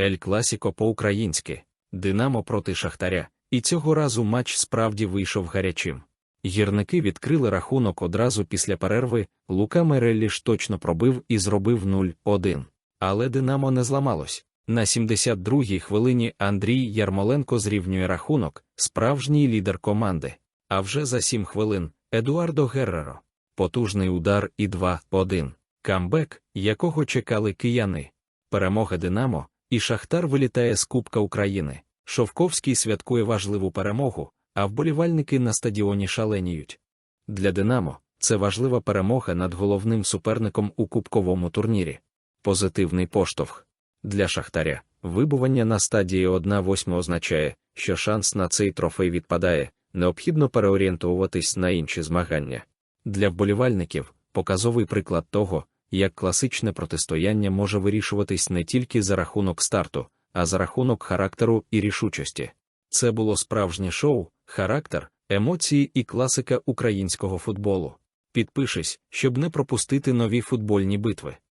Ель Класіко по-українськи, Динамо проти Шахтаря, і цього разу матч справді вийшов гарячим. Гірники відкрили рахунок одразу після перерви, Лука Мерелліш точно пробив і зробив 0-1. Але Динамо не зламалось. На 72-й хвилині Андрій Ярмоленко зрівнює рахунок, справжній лідер команди. А вже за 7 хвилин Едуардо Герреро. Потужний удар і 2-1. Камбек, якого чекали кияни. Перемога Динамо, і Шахтар вилітає з Кубка України. Шовковський святкує важливу перемогу, а вболівальники на стадіоні шаленіють. Для Динамо це важлива перемога над головним суперником у кубковому турнірі. Позитивний поштовх. Для Шахтаря вибування на стадії 1-8 означає, що шанс на цей трофей відпадає, необхідно переорієнтуватись на інші змагання. Для вболівальників показовий приклад того, як класичне протистояння може вирішуватись не тільки за рахунок старту, а за рахунок характеру і рішучості. Це було справжнє шоу, характер, емоції і класика українського футболу. Підпишись, щоб не пропустити нові футбольні битви.